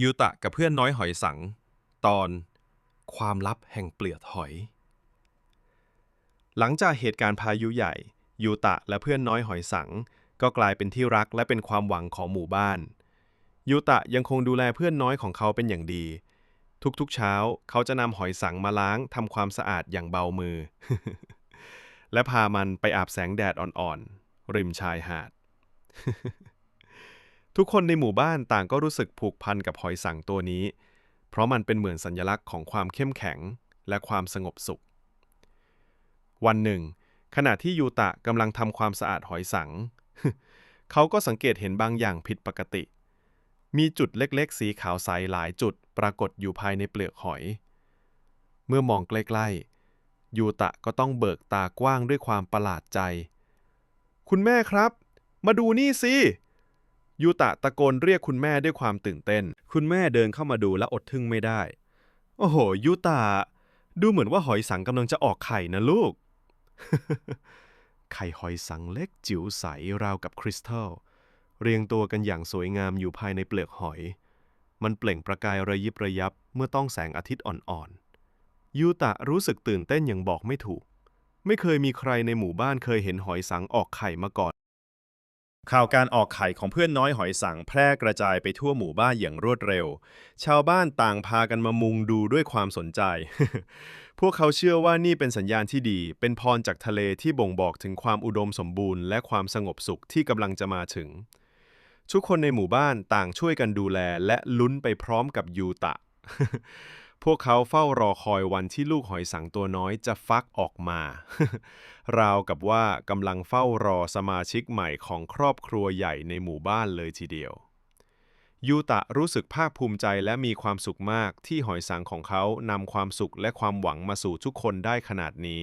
ยูตะกับเพื่อนน้อยหอยสัง ตอน ความลับแห่งเปลือกหอย หลังจากเหตุการณ์พายุใหญ่ ยูตะและเพื่อนน้อยหอยสัง ก็กลายเป็นที่รักและเป็นความหวังของหมู่บ้าน ยูตะยังคงดูแลเพื่อนน้อยของเขาเป็นอย่างดี ทุกๆเช้า เขาจะนำหอยสังมาล้างทำความสะอาดอย่างเบามือ และพามันไปอาบแสงแดดอ่อนๆริมชายหาด ทุกคนในหมู่บ้านต่างก็รู้สึกผูกพันกับหอยสังตัวนี้ เพราะมันเป็นเหมือนสัญลักษณ์ของความเข้มแข็งและความสงบสุข วันหนึ่ง ขณะที่ยูตะกำลังทำความสะอาดหอยสัง เขาก็สังเกตเห็นบางอย่างผิดปกติ มีจุดเล็กๆ สีขาวใสหลายจุดปรากฏอยู่ภายในเปลือกหอย เมื่อมองใกล้ๆ ยูตะก็ต้องเบิกตากว้างด้วยความประหลาดใจ คุณแม่ครับ มาดูนี่สิ ยูตะตะโกนเรียกคุณแม่ด้วยความตื่นเต้น คุณแม่เดินเข้ามาดูและอดทึ่งไม่ได้ โอ้โห ยูตะ ดูเหมือนว่าหอยสังกำลังจะออกไข่นะลูก ไข่หอยสังเล็กจิ๋วใสราวกับคริสตัล เรียงตัวกันอย่างสวยงามอยู่ภายในเปลือกหอย มันเปล่งประกายระยิบระยับเมื่อต้องแสงอาทิตย์อ่อนๆ ยูตะรู้สึกตื่นเต้นอย่างบอกไม่ถูก ไม่เคยมีใครในหมู่บ้านเคยเห็นหอยสังออกไข่มาก่อน ข่าวการออกไข่ของเพื่อนน้อยหอยสังแพร่กระจายไปทั่วหมู่บ้านอย่างรวดเร็ว ชาวบ้านต่างพากันมามุงดูด้วยความสนใจ พวกเขาเชื่อว่านี่เป็นสัญญาณที่ดี เป็นพรจากทะเลที่บ่งบอกถึงความอุดมสมบูรณ์และความสงบสุขที่กำลังจะมาถึง ทุกคนในหมู่บ้านต่างช่วยกันดูแลและลุ้นไปพร้อมกับยูตะ พวกเขาเฝ้ารอคอยวันที่ลูกหอยสังตัวน้อยจะฟักออกมา ราวกับว่ากำลังเฝ้ารอสมาชิกใหม่ของครอบครัวใหญ่ในหมู่บ้านเลยทีเดียว ยูตะรู้สึกภาคภูมิใจและมีความสุขมากที่หอยสังของเขานำความสุขและความหวังมาสู่ทุกคนได้ขนาดนี้